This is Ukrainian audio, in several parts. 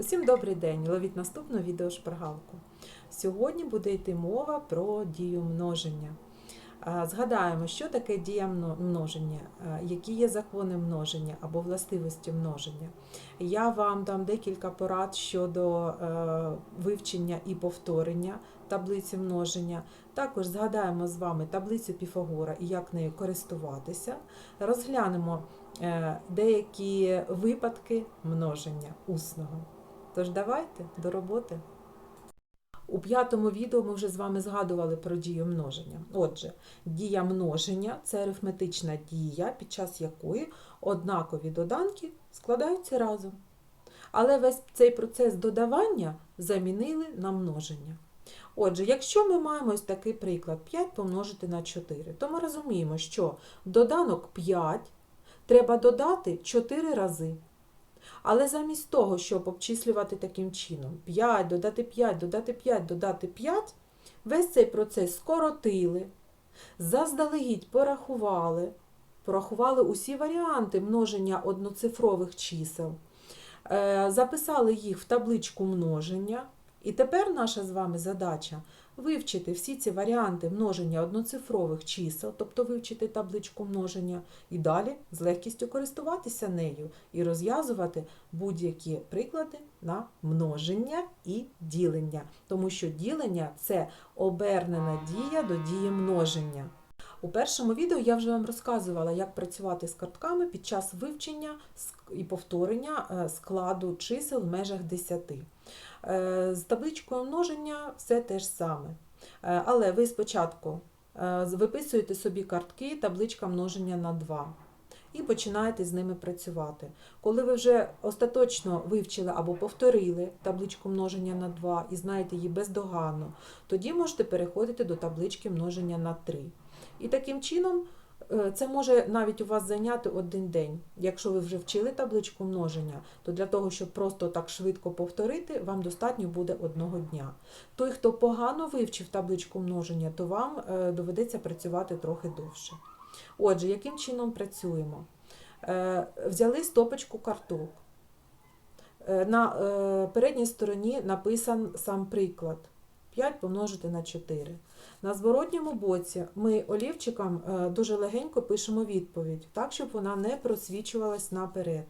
Усім добрий день! Ловіть наступну відеошпаргалку. Сьогодні буде йти мова про дію множення. Згадаємо, що таке дія множення, які є закони множення або властивості множення. Я вам дам декілька порад щодо вивчення і повторення таблиці множення. Також згадаємо з вами таблицю Піфагора і як нею користуватися. Розглянемо е, деякі випадки множення усного. Тож давайте до роботи. У п'ятому відео ми вже з вами згадували про дію множення. Отже, дія множення це арифметична дія, під час якої однакові доданки складаються разом. Але весь цей процес додавання замінили на множення. Отже, якщо ми маємо ось такий приклад 5 помножити на 4, то ми розуміємо, що доданок 5 треба додати 4 рази. Але замість того, щоб обчислювати таким чином 5, додати 5, додати 5, додати 5, весь цей процес скоротили, заздалегідь порахували, порахували усі варіанти множення одноцифрових чисел, е, записали їх в табличку множення. І тепер наша з вами задача вивчити всі ці варіанти множення одноцифрових чисел, тобто вивчити табличку множення, і далі з легкістю користуватися нею і розв'язувати будь-які приклади на множення і ділення, тому що ділення це обернена дія до дії множення. У першому відео я вже вам розказувала, як працювати з картками під час вивчення і повторення е, складу чисел в межах 10. Е, З табличкою множення все те ж саме. Е, Але ви спочатку виписуєте собі картки, табличка множення на 2. І починаєте з ними працювати. Коли ви вже остаточно вивчили або повторили табличку множення на 2 і знаєте її бездоганно, тоді можете переходити до таблички множення на 3. І таким чином е, це може навіть у вас зайняти один день. Якщо ви вже вчили табличку множення, то для того, щоб просто так швидко повторити, вам достатньо буде одного дня. Той, хто погано вивчив табличку множення, то вам е, доведеться працювати трохи довше. Отже, яким чином працюємо? Е, Взяли стопочку карток. На передній стороні написан сам приклад. 5 помножити на 4. На зворотньому боці ми олівчиком е, дуже легенько пишемо відповідь, так, щоб вона не просвічувалась наперед.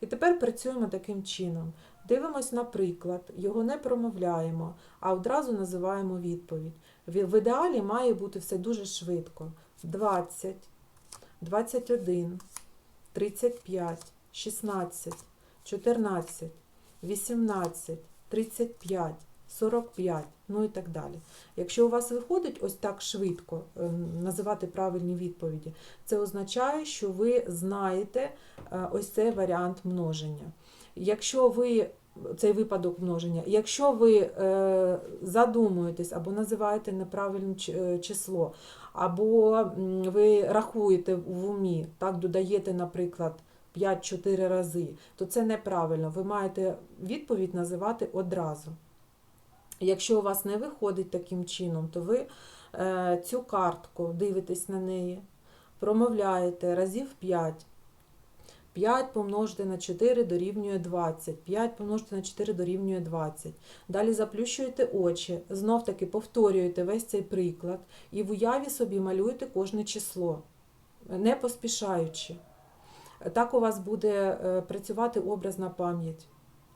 І тепер працюємо таким чином. Дивимось на приклад, його не промовляємо, а одразу називаємо відповідь. В в ідеалі має бути все дуже швидко. 20, 21, 35, 16, 14, 18, 35, 45, ну і так далі. Якщо у вас виходить ось так швидко ем, називати правильні відповіді, це означає, що ви знаєте е, ось цей варіант множення. Якщо ви цей випадок множення, якщо ви е, задумуєтесь або називаєте неправильне е, число, або ви рахуєте в умі, так додаєте, наприклад, 5-4 рази, то це неправильно. Ви маєте відповідь називати одразу. Якщо у вас не виходить таким чином, то ви е, цю картку дивитесь на неї, промовляєте разів 5. 5 помножити на 4 дорівнює 20. 5 помножити на 4 дорівнює 20. Далі заплющуєте очі, знов таки повторюєте весь цей приклад і в уяві собі малюєте кожне число, не поспішаючи. Так у вас буде е, працювати образна пам'ять.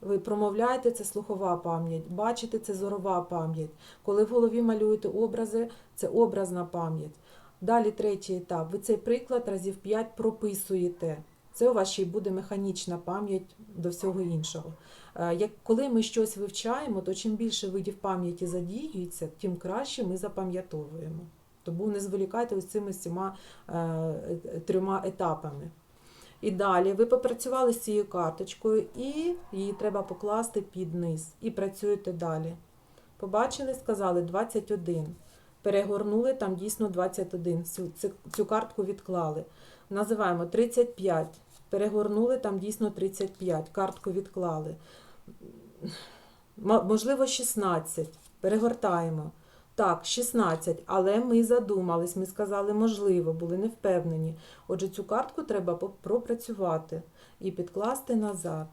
Ви промовляєте це слухова пам'ять, бачите це зорова пам'ять. Коли в голові малюєте образи, це образна пам'ять. Далі третій етап. Ви цей приклад разів 5 прописуєте. Це у вас ще й буде механічна пам'ять до всього іншого. Е, Як коли ми щось вивчаємо, то чим більше видів пам'яті задіюється, тим краще ми запам'ятовуємо. Тому не зволікайте ось цими всіма е, е, трьома етапами. І далі ви попрацювали з цією карточкою, і її треба покласти під низ. І працюєте далі. Побачили, сказали 21. Перегорнули, там дійсно 21. Цю, картку відклали. Називаємо 35. Перегорнули, там дійсно 35. Картку відклали. Можливо, 16. Перегортаємо. Так, 16, але ми задумались, ми сказали, можливо, були не впевнені. Отже, цю картку треба пропрацювати і підкласти назад.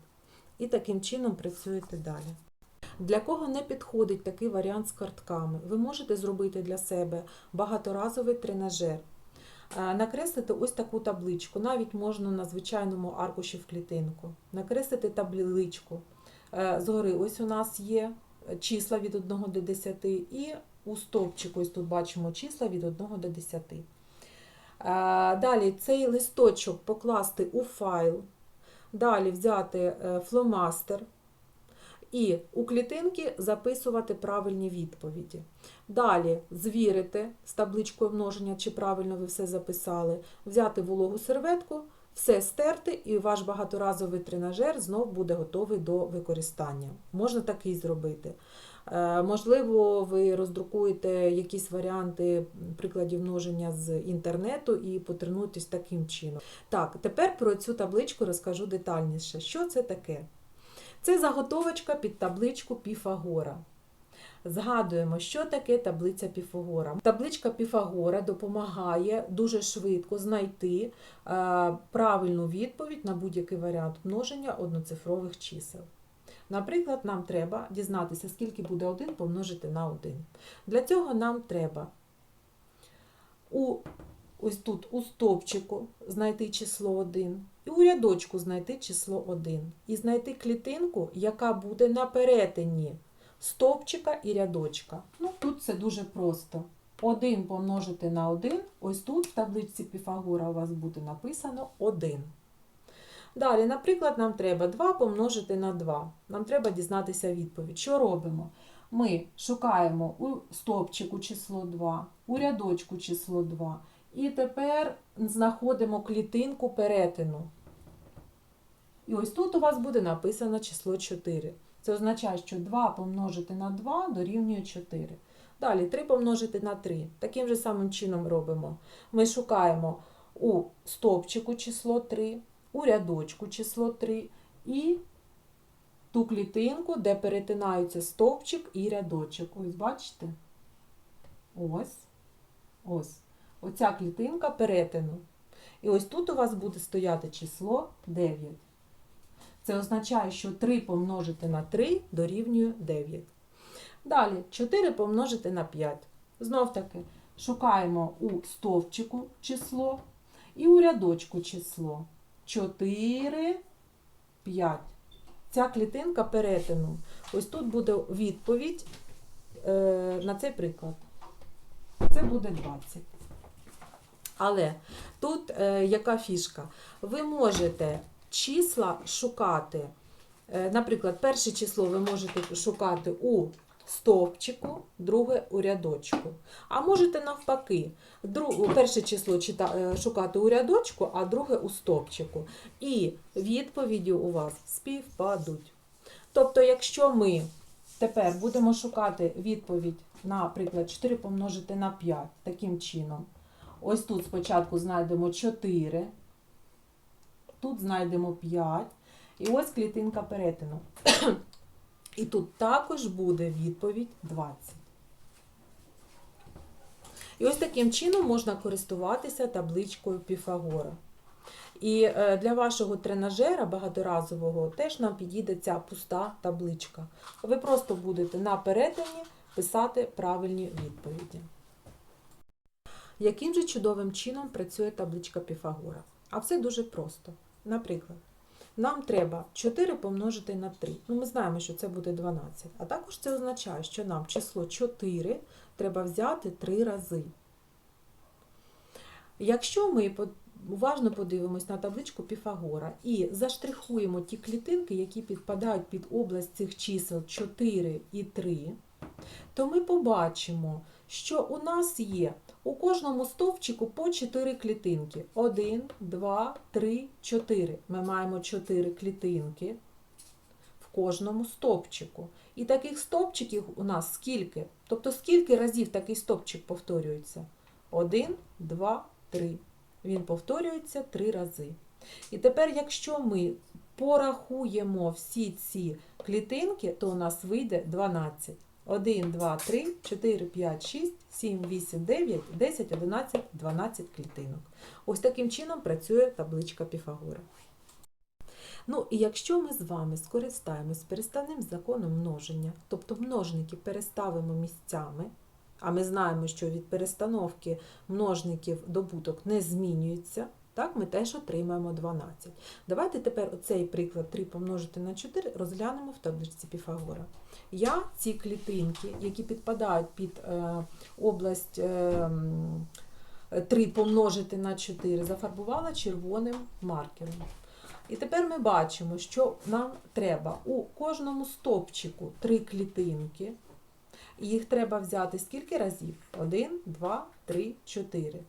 І таким чином працюєте далі. Для кого не підходить такий варіант з картками, ви можете зробити для себе багаторазовий тренажер. Е, Накреслити ось таку табличку, навіть можна на звичайному аркуші в клітинку. Накреслити табличку. Е, Згори ось у нас є числа від 1 до 10, і у стовпчику ось тут бачимо числа від 1 до 10. Е, Далі цей листочок покласти у файл, далі взяти е, фломастер і у клітинки записувати правильні відповіді. Далі звірити з табличкою множення, чи правильно ви все записали, взяти вологу серветку, все стерти, і ваш багаторазовий тренажер знов буде готовий до використання. Можна такий зробити. Е, Можливо, ви роздрукуєте якісь варіанти прикладів множення з інтернету і потренуєтесь таким чином. Так, тепер про цю табличку розкажу детальніше. Що це таке? Це заготовочка під табличку Піфагора. Згадуємо, що таке таблиця Піфагора. Табличка Піфагора допомагає дуже швидко знайти е, правильну відповідь на будь-який варіант множення одноцифрових чисел. Наприклад, нам треба дізнатися, скільки буде 1 помножити на 1. Для цього нам треба у, ось тут у стовпчику знайти число 1, і у рядочку знайти число 1. І знайти клітинку, яка буде на перетині стовпчика і рядочка. Ну, тут це дуже просто. 1 помножити на 1, ось тут в табличці Піфагора у вас буде написано 1. Далі, наприклад, нам треба 2 помножити на 2. Нам треба дізнатися відповідь. Що робимо? Ми шукаємо у стовпчику число 2, у рядочку число 2. І тепер знаходимо клітинку перетину. І ось тут у вас буде написано число 4. Це означає, що 2 помножити на 2 дорівнює 4. Далі 3 помножити на 3. Таким же самим чином робимо. Ми шукаємо у стовпчику число 3, у рядочку число 3 і ту клітинку, де перетинаються стовпчик і рядочок. Ось бачите? Ось. Ось. Оця клітинка перетину. І ось тут у вас буде стояти число 9. Це означає, що 3 помножити на 3 дорівнює 9. Далі 4 помножити на 5. Знов таки шукаємо у стовпчику число і у рядочку число. 4, 5. Ця клітинка перетину. Ось тут буде відповідь е, на цей приклад. Це буде 20. Але тут е, яка фішка? Ви можете числа шукати. Е, Наприклад, перше число ви можете шукати у стовпчику, друге у рядочку. А можете навпаки, перше число е, шукати у рядочку, а друге у стовпчику. І відповіді у вас співпадуть. Тобто, якщо ми тепер будемо шукати відповідь, наприклад, 4 помножити на 5 таким чином. Ось тут спочатку знайдемо 4, тут знайдемо 5, і ось клітинка перетину. І тут також буде відповідь 20. І ось таким чином можна користуватися табличкою Піфагора. І е, для вашого тренажера багаторазового теж нам підійде ця пуста табличка. Ви просто будете на перетині писати правильні відповіді. Яким же чудовим чином працює табличка Піфагора? А все дуже просто. Наприклад, нам треба 4 помножити на 3. Ну, ми знаємо, що це буде 12. А також це означає, що нам число 4 треба взяти 3 рази. Якщо ми уважно подивимось на табличку Піфагора і заштрихуємо ті клітинки, які підпадають під область цих чисел 4 і 3, то ми побачимо, що у нас є у кожному стовпчику по 4 клітинки. 1, 2, 3, 4. Ми маємо 4 клітинки в кожному стовпчику. І таких стовпчиків у нас скільки? Тобто скільки разів такий стовпчик повторюється? 1, 2, 3. Він повторюється 3 рази. І тепер, якщо ми порахуємо всі ці клітинки, то у нас вийде 12. 1, 2, 3, 4, 5, 6, 7, 8, 9, 10, 11, 12 клітинок. Ось таким чином працює табличка Піфагора. Ну і якщо ми з вами скористаємось переставним законом множення, тобто множники переставимо місцями, а ми знаємо, що від перестановки множників добуток не змінюється, так, ми теж отримаємо 12. Давайте тепер оцей приклад 3 помножити на 4 розглянемо в табличці Піфагора. Я ці клітинки, які підпадають під е, область е, 3 помножити на 4, зафарбувала червоним маркером. І тепер ми бачимо, що нам треба у кожному стопчику три клітинки. Їх треба взяти скільки разів? 1, 2, 3, 4.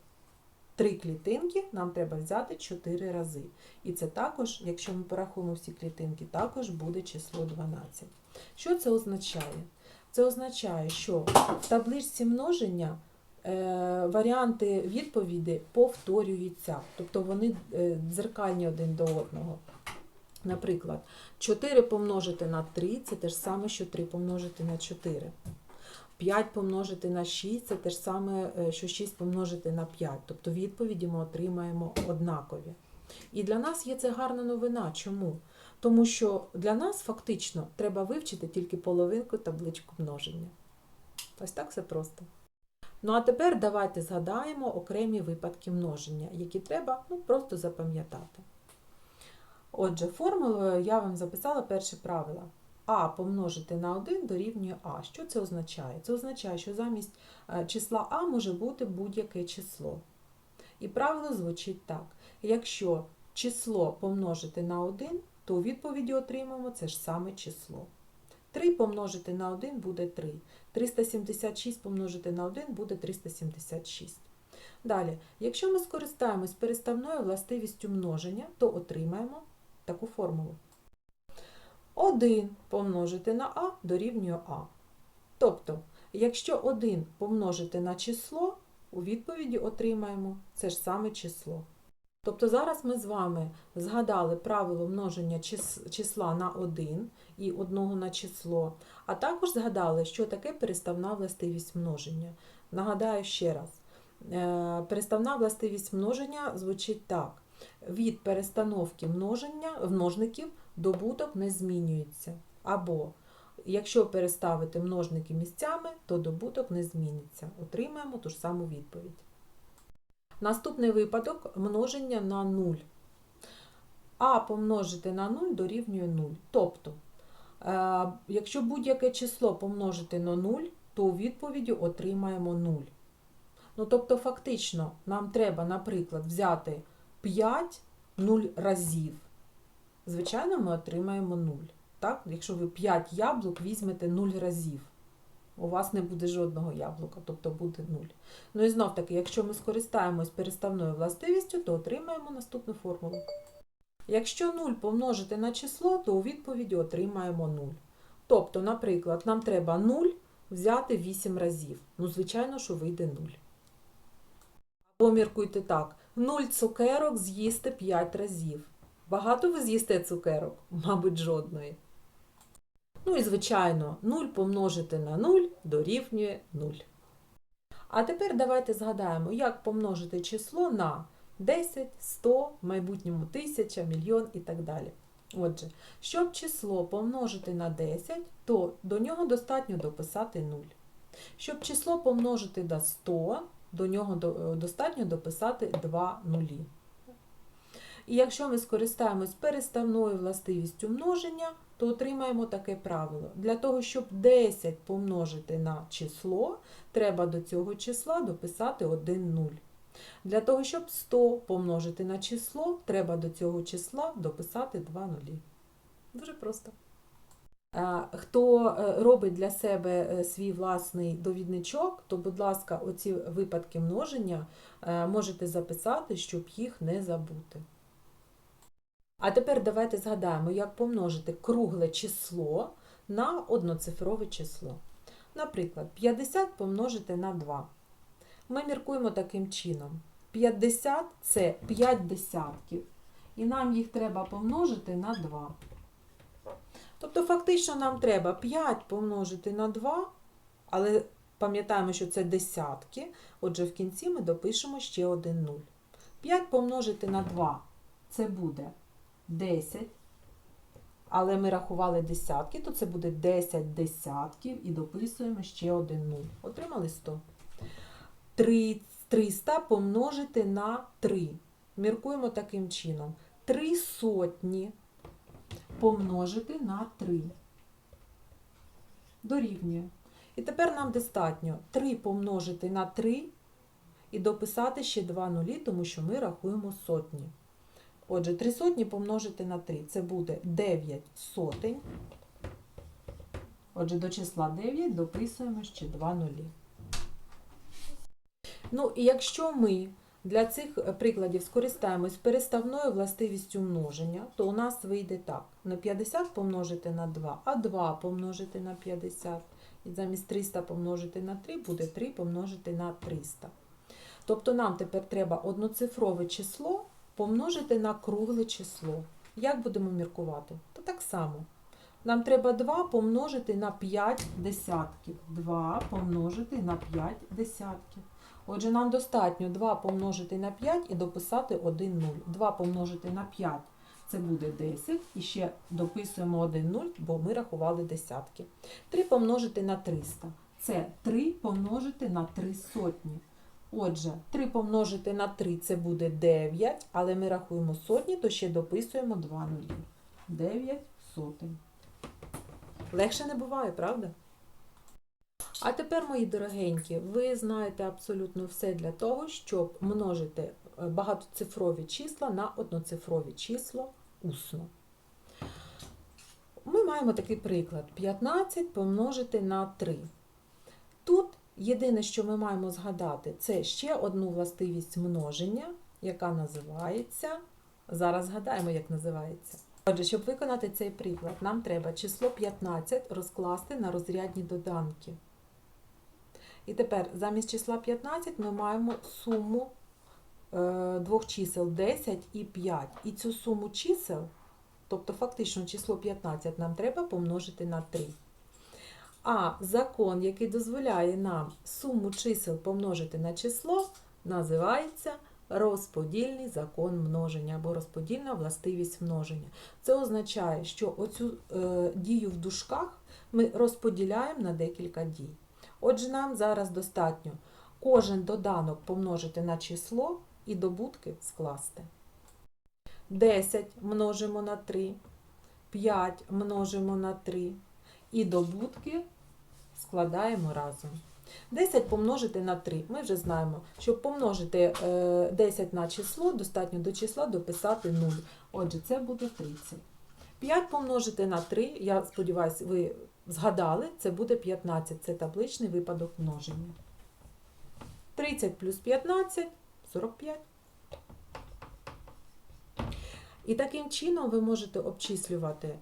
Три клітинки нам треба взяти 4 рази. І це також, якщо ми порахуємо всі клітинки, також буде число 12. Що це означає? Це означає, що в табличці множення е, варіанти відповіді повторюються, тобто вони е, дзеркальні один до одного. Наприклад, 4 помножити на 3 це те ж саме, що 3 помножити на 4. 5 помножити на 6 це те ж саме, е, що 6 помножити на 5. Тобто відповіді ми отримаємо однакові. І для нас є це гарна новина. Чому? Тому що для нас фактично треба вивчити тільки половинку табличку множення. Ось так все просто. Ну а тепер давайте згадаємо окремі випадки множення, які треба ну, просто запам'ятати. Отже, формулою я вам записала перше правило. А помножити на 1 дорівнює А. Що це означає? Це означає, що замість е, числа А може бути будь-яке число. І правило звучить так: якщо число помножити на 1, то у відповіді отримаємо це ж саме число. 3 помножити на 1 буде 3. 376 помножити на 1 буде 376. Далі, якщо ми скористаємось переставною властивістю множення, то отримаємо таку формулу. 1 помножити на А дорівнює А. Тобто, якщо 1 помножити на число, у відповіді отримаємо це ж саме число. Тобто зараз ми з вами згадали правило множення чис- числа на 1 і одного на число, а також згадали, що таке переставна властивість множення. Нагадаю ще раз, Е, переставна властивість множення звучить так. Від перестановки множення, множників добуток не змінюється. Або якщо переставити множники місцями, то добуток не зміниться. Отримаємо ту ж саму відповідь. Наступний випадок множення на 0. А помножити на 0 дорівнює 0. Тобто, е, якщо будь-яке число помножити на 0, то у відповіді отримаємо 0. Ну, тобто, фактично, нам треба, наприклад, взяти 5 0 разів. Звичайно, ми отримаємо 0. Так? Якщо ви 5 яблук візьмете 0 разів, у вас не буде жодного яблука, тобто буде 0. Ну і знов таки, якщо ми скористаємось переставною властивістю, то отримаємо наступну формулу. Якщо 0 помножити на число, то у відповіді отримаємо 0. Тобто, наприклад, нам треба 0 взяти 8 разів. Ну, звичайно, що вийде 0. Поміркуйте так: 0 цукерок з'їсти 5 разів. Багато ви з'їсте цукерок? Мабуть, жодної. Ну і, звичайно, 0 помножити на 0 дорівнює 0. А тепер давайте згадаємо, як помножити число на 10, 100, в майбутньому 1000, мільйон і так далі. Отже, щоб число помножити на 10, то до нього достатньо дописати 0. Щоб число помножити на 100, до нього достатньо дописати 2 нулі. І якщо ми скористаємось переставною властивістю множення, то отримаємо таке правило. Для того, щоб 10 помножити на число, треба до цього числа дописати 1 нуль. Для того, щоб 100 помножити на число, треба до цього числа дописати 2 нулі. Дуже просто. Хто е, робить для себе е, свій власний довідничок, то, будь ласка, оці випадки множення е, можете записати, щоб їх не забути. А тепер давайте згадаємо, як помножити кругле число на одноцифрове число. Наприклад, 50 помножити на 2. Ми міркуємо таким чином. 50 це 5 десятків, і нам їх треба помножити на 2. Тобто, фактично, нам треба 5 помножити на 2, але пам'ятаємо, що це десятки. Отже, в кінці ми допишемо ще один 0. 5 помножити на 2 це буде 10. але ми рахували десятки, то це буде 10 десятків і дописуємо ще один 0. Отримали 100. 3 300 помножити на 3. Міркуємо таким чином. 3 сотні помножити на 3. Дорівнює. І тепер нам достатньо 3 помножити на 3 і дописати ще 2 нулі, тому що ми рахуємо сотні. Отже, 3 сотні помножити на 3. Це буде 9 сотень. Отже, до числа 9 дописуємо ще 2 нулі. Ну, і якщо ми для цих прикладів скористаємось переставною властивістю множення, то у нас вийде так. Не 50 помножити на 2, а 2 помножити на 50. І замість 300 помножити на 3 буде 3 помножити на 300. Тобто нам тепер треба одноцифрове число помножити на кругле число. Як будемо міркувати? То так само. Нам треба 2 помножити на 5 десятків. 2 помножити на 5 десятків. Отже, нам достатньо 2 помножити на 5 і дописати 1 0. 2 помножити на 5 це буде 10. І ще дописуємо 1 0, бо ми рахували десятки. 3 помножити на 300. Це 3 помножити на 3 сотні. Отже, 3 помножити на 3 це буде 9, але ми рахуємо сотні, то ще дописуємо 2 нулі. 9 сотень. Легше не буває, правда? А тепер, мої дорогенькі, ви знаєте абсолютно все для того, щоб множити е, багатоцифрові числа на одноцифрові число усно. Ми маємо такий приклад: 15 помножити на 3. Тут єдине, що ми маємо згадати, це ще одну властивість множення, яка називається. Зараз згадаємо, як називається. Отже, щоб виконати цей приклад, нам треба число 15 розкласти на розрядні доданки. І тепер замість числа 15 ми маємо суму е, двох чисел 10 і 5. І цю суму чисел, тобто фактично число 15, нам треба помножити на 3. А закон, який дозволяє нам суму чисел помножити на число, називається розподільний закон множення або розподільна властивість множення. Це означає, що оцю е, дію в дужках ми розподіляємо на декілька дій. Отже, нам зараз достатньо кожен доданок помножити на число і добутки скласти. 10 множимо на 3, 5 множимо на 3 і добутки складаємо разом. 10 помножити на 3. Ми вже знаємо, щоб помножити е, 10 на число, достатньо до числа дописати 0. Отже, це буде 30. 5 помножити на 3, я сподіваюся, ви згадали, це буде 15. Це табличний випадок множення. 30 плюс 15 45. І таким чином ви можете обчислювати е,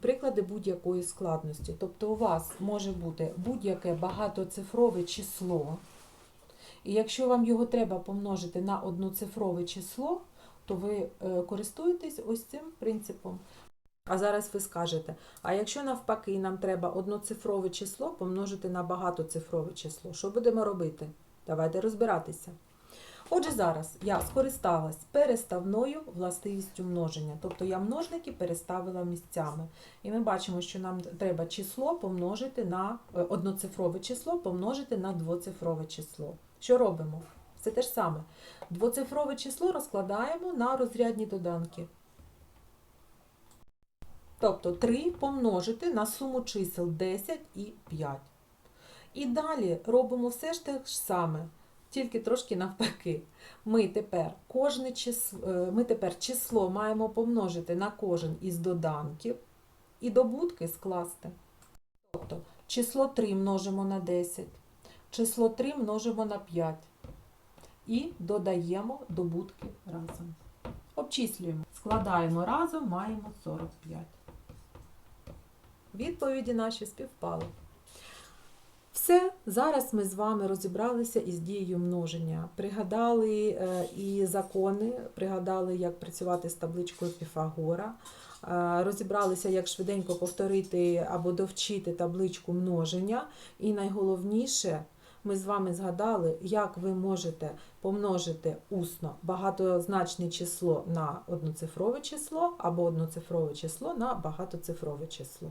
приклади будь-якої складності. Тобто у вас може бути будь-яке багатоцифрове число. І якщо вам його треба помножити на одноцифрове число, то ви е, користуєтесь ось цим принципом. А зараз ви скажете, а якщо навпаки нам треба одноцифрове число помножити на багатоцифрове число, що будемо робити? Давайте розбиратися. Отже, зараз я скористалась переставною властивістю множення, тобто я множники переставила місцями. І ми бачимо, що нам треба число помножити на е, одноцифрове число помножити на двоцифрове число. Що робимо? Це те ж саме. Двоцифрове число розкладаємо на розрядні доданки. Тобто 3 помножити на суму чисел 10 і 5. І далі робимо все ж те ж саме, тільки трошки навпаки. Ми тепер, кожне число, е, ми тепер число маємо помножити на кожен із доданків і добутки скласти. Тобто число 3 множимо на 10, число 3 множимо на 5 і додаємо добутки разом. Обчислюємо. Складаємо разом, маємо 45. Відповіді наші співпали. Все, зараз ми з вами розібралися із дією множення. Пригадали е, і закони, пригадали, як працювати з табличкою Піфагора. Е, Розібралися, як швиденько повторити або довчити табличку множення. І найголовніше, ми з вами згадали, як ви можете помножити усно багатозначне число на одноцифрове число або одноцифрове число на багатоцифрове число.